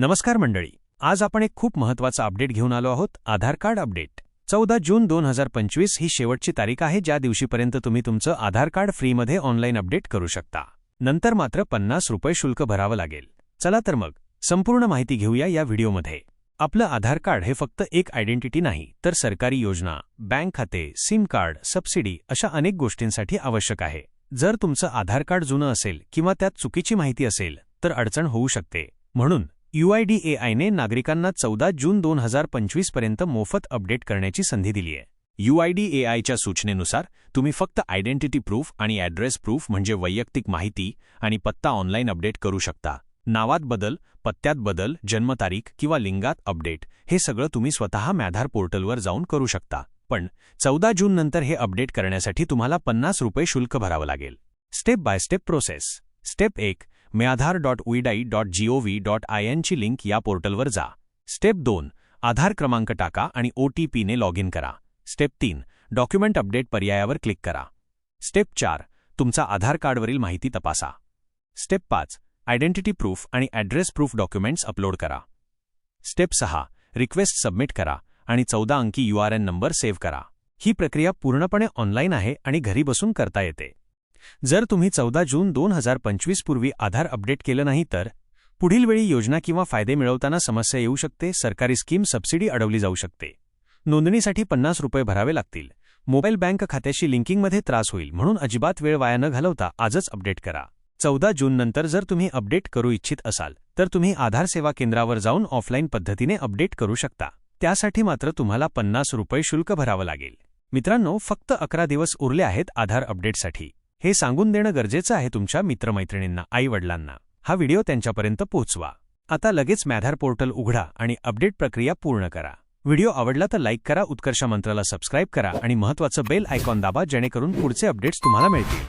नमस्कार मंडळी. आज आपण एक खूप महत्त्वाचा अपडेट घेऊन आलो आहोत आधार कार्ड अपडेट. चौदा जून दोन हजार पंचवीस ही शेवटची तारीख आहे ज्या दिवशीपर्यंत तुम्ही तुमचं आधार कार्ड फ्रीमध्ये ऑनलाईन अपडेट करू शकता. नंतर मात्र पन्नास रुपये शुल्क भरावं लागेल. चला तर मग संपूर्ण माहिती घेऊया या व्हिडिओमध्ये. आपलं आधार कार्ड हे फक्त एक आयडेंटिटी नाही तर सरकारी योजना बँक खाते सिम कार्ड सबसिडी अशा अनेक गोष्टींसाठी आवश्यक आहे. जर तुमचं आधार कार्ड जुनं असेल किंवा त्यात चुकीची माहिती असेल तर अडचण होऊ शकते. म्हणून युआयडीएआयने नागरिकांना चौदा जून दोन हजार पंचवीसपर्यंत मोफत अपडेट करण्याची संधी दिली आहे. युआयडीएआयच्या सूचनेनुसार तुम्ही फक्त आयडेंटिटी प्रूफ आणि ॲड्रेस प्रूफ म्हणजे वैयक्तिक माहिती आणि पत्ता ऑनलाईन अपडेट करू शकता. नावात बदल पत्त्यात बदल जन्मतारीख किंवा लिंगात अपडेट हे सगळं तुम्ही स्वतः मॅधार पोर्टलवर जाऊन करू शकता. पण चौदा जून नंतर हे अपडेट करण्यासाठी तुम्हाला पन्नास रुपये शुल्क भरावं लागेल. Step by step process. Step एक मेआधार dot उईडाई dot G O V dot I एनची link या पोर्टलवर जा. स्टेप दोन आधार क्रमांक टाका आणि ओ टी पीने लॉग इन करा. स्टेप तीन डॉक्युमेंट अपडेट पर्यायावर क्लिक करा. स्टेप चार तुमचा आधार कार्डवरील माहिती तपासा. स्टेप पाच आयडेंटिटी प्रूफ आणि ॲड्रेस प्रूफ डॉक्युमेंट्स अपलोड करा. स्टेप सहा रिक्वेस्ट सबमिट करा आणि चौदा अंकी you R N number save करा. ही प्रक्रिया पूर्णपणे ऑनलाईन आहे आणि घरी बसून करता येते. जर तुम्ही चौदा जून दोन हजार पंचवीस पूर्वी आधार अपडेट केलं नाही तर पुढील वेळी योजना किंवा फायदे मिळवताना समस्या येऊ शकते सरकारी स्कीम सबसिडी अडवली जाऊ शकते. नोंदणीसाठी पन्नास रुपये भरावे लागतील. मोबाईल बँक खात्याशी लिंकिंगमध्ये त्रास होईल म्हणून अजिबात वेळ वाया न घालवता आजच अपडेट करा. चौदा जूननंतर जर तुम्ही अपडेट करू इच्छित असाल तर तुम्ही आधार सेवा केंद्रावर जाऊन ऑफलाईन पद्धतीने अपडेट करू शकता. त्यासाठी मात्र तुम्हाला पन्नास रुपये शुल्क भरावं लागेल. मित्रांनो फक्त अकरा दिवस उरले आहेत आधार अपडेटसाठी. हे सांगून देणं गरजेचं आहे तुमच्या मित्रमैत्रिणींना आईवडिलांना. हा व्हिडिओ त्यांच्यापर्यंत पोहोचवा आता लगेच मॅधार पोर्टल उघडा आणि अपडेट प्रक्रिया पूर्ण करा. व्हिडिओ आवडला तर लाईक करा उत्कर्ष मंत्राला सबस्क्राईब करा आणि महत्त्वाचं बेल आयकॉन दाबा जेणेकरून पुढचे अपडेट्स तुम्हाला मिळतील.